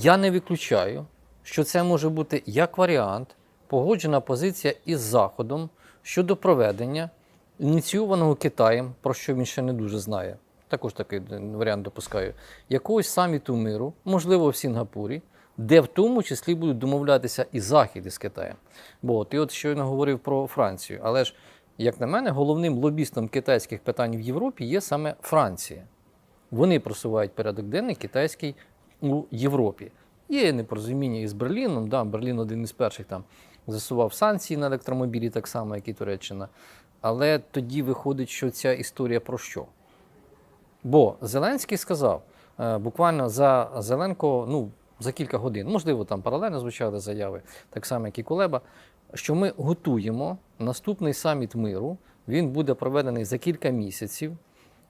Я не виключаю, що це може бути як варіант, погоджена позиція із Заходом щодо проведення ініційованого Китаєм, про що він ще не дуже знає. Також такий варіант допускаю, якогось саміту миру, можливо, в Сінгапурі, де в тому числі будуть домовлятися і Захід із Китаєм. Бо ти от щойно говорив про Францію. Але ж, як на мене, головним лобістом китайських питань в Європі є саме Франція. Вони просувають порядок денний китайський у Європі. Є непорозуміння із Берліном. Да, Берлін один із перших там засував санкції на електромобілі, так само, як і Туреччина. Але тоді виходить, що ця історія про що? Бо Зеленський сказав е, буквально за Зеленко, ну за кілька годин, можливо, там паралельно звучали заяви, так само, як і Кулеба, що ми готуємо наступний саміт миру. Він буде проведений за кілька місяців.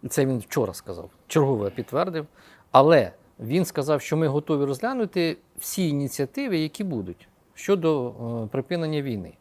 Це він вчора сказав, чергове підтвердив. Але він сказав, що ми готові розглянути всі ініціативи, які будуть щодо е, припинення війни.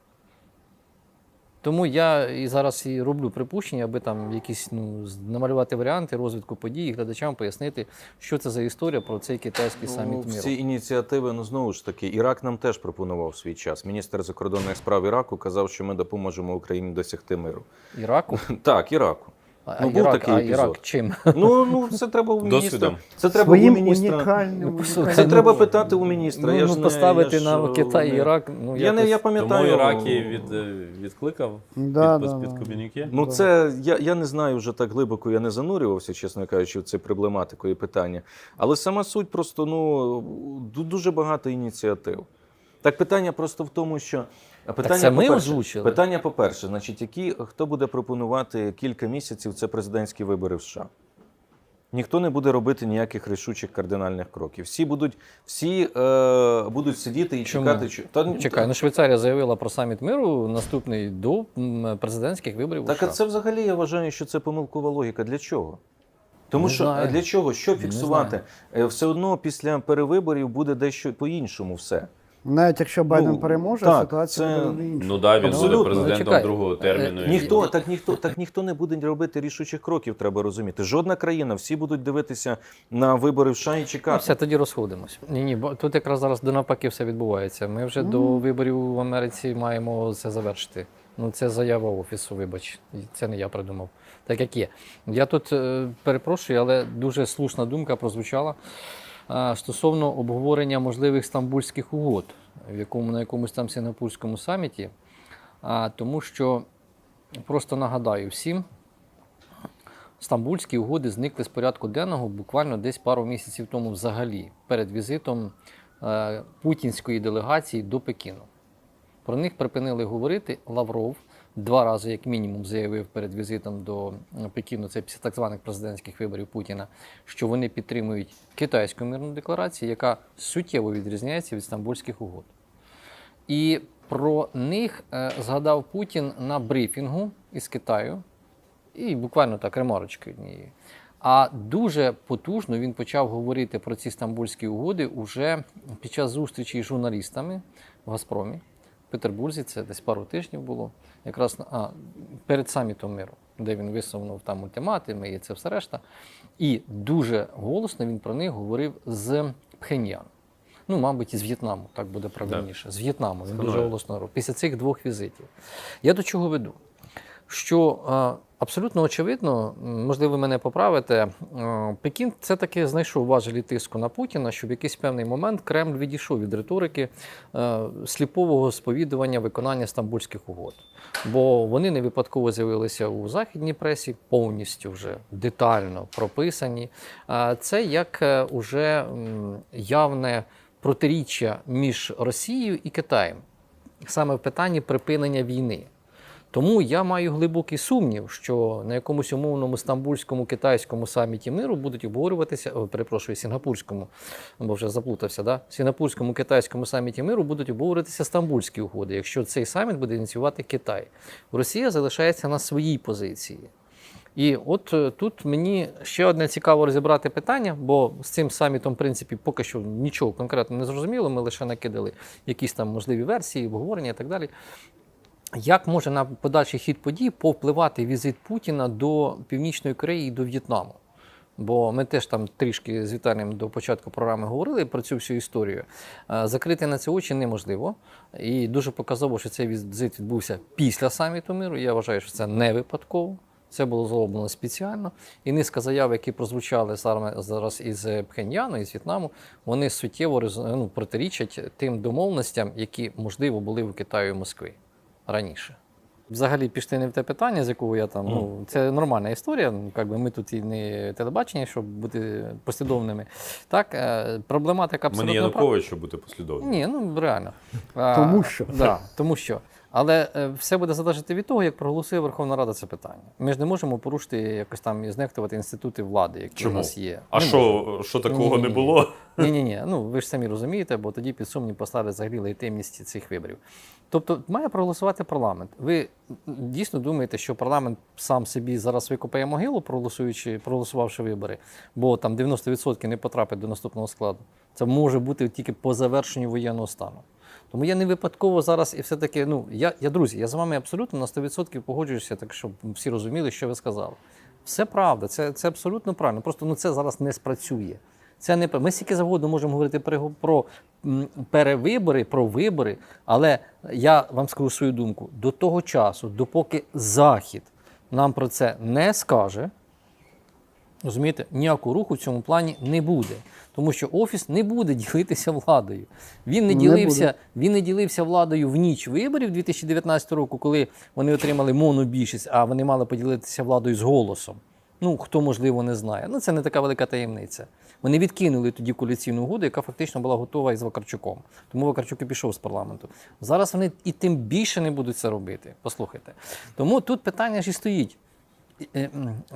Тому я і зараз і роблю припущення, аби там якісь ну, намалювати варіанти розвитку подій, і глядачам пояснити, що це за історія про цей китайський Ну, саміт миру. всі ініціативи, ну знову ж таки, Ірак нам теж пропонував свій час. Міністр закордонних справ Іраку казав, що ми допоможемо Україні досягти миру. Іраку. Так, Іраку. А, Ну, а був Ірак, такий а епізод. Ірак чим? Ну, ну це треба у міністра. Це треба Своїм у міністра. унікальним. Унікальним. Це треба питати у міністра. Ну, я ну, ж не, поставити я ж, на Китай не- Ірак. Ну, Я не я пам'ятаю. Тому Іракі від, е, відкликав Да, підпис да, під да. комюніке. Ну, це я, я не знаю вже так глибоко, я не занурювався, чесно кажучи, в це проблематику і питання. Але сама суть просто ну дуже багато ініціатив. Так питання просто в тому, що питання, це ми озвучили. питання, по-перше, значить, які хто буде пропонувати кілька місяців це президентські вибори в США. Ніхто не буде робити ніяких рішучих кардинальних кроків. Всі будуть, всі е, будуть сидіти і Чому? чекати. Та, Чекай, ну Швейцарія заявила про саміт миру наступний до президентських виборів. у Так а це взагалі я вважаю, що це помилкова логіка. Для чого? Тому Не що знаю. для чого? Що фіксувати? Е, Все одно після перевиборів буде дещо по-іншому все. Навіть якщо Байден Ну, переможе, так, ситуація це- буде інша. Ну да, він Абсолютно. буде Ну, президентом чекай. другого терміну. Е, і- Ніхто так ніхто так ніхто не буде робити рішучих кроків. Треба розуміти. Жодна країна, всі будуть дивитися на вибори в США і Ну, чекати. все, тоді розходимось. Ні, ні, бо тут якраз зараз до навпаки все відбувається. Ми вже до виборів в Америці маємо це завершити. Ну, це заява офісу, вибач. Це не я придумав. Так як є. Я тут е, перепрошую, але дуже слушна думка прозвучала стосовно обговорення можливих стамбульських угод, в якому на якомусь там сінгапурському саміті. А, тому що просто нагадаю всім, Стамбульські угоди зникли з порядку денного буквально десь пару місяців тому взагалі, перед візитом е, путінської делегації до Пекіну. Про них припинили говорити. Лавров два рази, як мінімум, заявив перед візитом до Пекіну, це після так званих президентських виборів Путіна, що вони підтримують китайську мирну декларацію, яка суттєво відрізняється від стамбульських угод. І про них е, згадав Путін на брифінгу із Китаю, і буквально так ремарочки однієї. А дуже потужно він почав говорити про ці стамбульські угоди уже під час зустрічі з журналістами в Газпромі Петербурзі. Це десь пару тижнів було, якраз а, перед самітом миру, де він висунув там ультиматуми і це все решта. І дуже голосно він про них говорив з Пхеньян. Ну, мабуть, із В'єтнаму, так буде правильніше. З В'єтнаму він дуже голосно говорив. Після цих двох візитів. Я до чого веду? Що е, абсолютно очевидно, можливо, ви мене поправите, е, Пекін це таки знайшов важелі тиску на Путіна, щоб в якийсь певний момент Кремль відійшов від риторики е, сліпового сповідування виконання стамбульських угод. Бо вони не випадково з'явилися у західній пресі, повністю вже детально прописані. Це як уже явне протиріччя між Росією і Китаєм, саме в питанні припинення війни. Тому я маю глибокий сумнів, що на якомусь умовному стамбульському китайському саміті миру будуть обговорюватися, о, перепрошую, сінгапурському, бо вже заплутався, да? сінгапурському китайському саміті миру будуть обговорюватися стамбульські угоди, якщо цей саміт буде ініціювати Китай. Росія залишається на своїй позиції. І от е, тут мені ще одне цікаво розібрати питання, бо з цим самітом, в принципі, поки що нічого конкретно не зрозуміло. Ми лише накидали якісь там можливі версії, обговорення і так далі. Як може на подальший хід подій повпливати візит Путіна до Північної Кореї і до В'єтнаму? Бо ми теж там трішки з Віталієм до початку програми говорили про цю всю історію. Е, Закрити на це очі неможливо. І дуже показово, що цей візит відбувся після саміту миру. Я вважаю, що це не випадково. Це було зроблено спеціально. І низка заяв, які прозвучали зараз із Пхеньяну, із В'єтнаму, вони суттєво ну, протирічать тим домовленостям, які, можливо, були в Китаї і Москві раніше. Взагалі пішли не в те питання, з якого я там. Ну, це нормальна історія. Якби Як би ми тут і не телебачення, щоб бути послідовними. Так, Проблематика проблематика Мені Янукович, прав- щоб бути послідовним. ні, ну реально. А, Тому що. Да, тому що. Але е, все буде залежати від того, як проголосує Верховна Рада це питання. Ми ж не можемо порушити якось там і знехтувати інститути влади, які Чому? у нас є. А Не що, можемо. що такого не Ні-ні-ні. було? Ні, ні, ні. Ну ви ж самі розумієте, бо тоді під сумнів поставили взагалі легітимність цих виборів. Тобто має проголосувати парламент. Ви дійсно думаєте, що парламент сам собі зараз викопає могилу, проголосуючи, проголосувавши вибори, бо там 90% не потрапить до наступного складу. Це може бути тільки по завершенню воєнного стану. Тому я не випадково зараз і все-таки, ну я, я друзі, я з вами абсолютно на 100% погоджуюся, так щоб всі розуміли, що ви сказали. Все правда, це, це абсолютно правильно. Просто ну це зараз не спрацює. Це не ми стільки завгодно можемо говорити про, про перевибори, про вибори, але я вам скажу свою думку: до того часу, допоки Захід нам про це не скаже, Розумієте, ніякого руху в цьому плані не буде, тому що офіс не буде ділитися владою. Він не Не ділився, буде. він не ділився владою в ніч виборів 2019 року, коли вони отримали монобільшість, а вони мали поділитися владою з голосом. Ну хто можливо не знає. Ну це не така велика таємниця. Вони відкинули тоді коаліційну угоду, яка фактично була готова із Вакарчуком. Тому Вакарчук і пішов з парламенту. Зараз вони і тим більше не будуть це робити. Послухайте. Тому тут питання ж і стоїть. Е,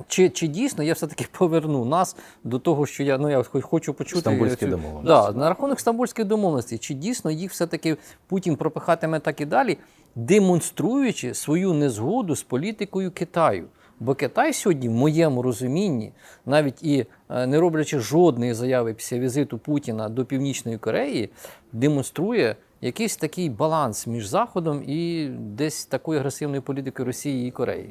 Чи, чи дійсно я все-таки поверну нас до того, що я ну я хоч- хочу почути Стамбульські цю- домовленості. Да, на рахунок стамбульських домовленостей, чи дійсно їх все-таки Путін пропихатиме так і далі, демонструючи свою незгоду з політикою Китаю? Бо Китай сьогодні, в моєму розумінні, навіть і е, не роблячи жодної заяви після візиту Путіна до Північної Кореї, демонструє якийсь такий баланс між Заходом і десь такою агресивною політикою Росії і Кореї.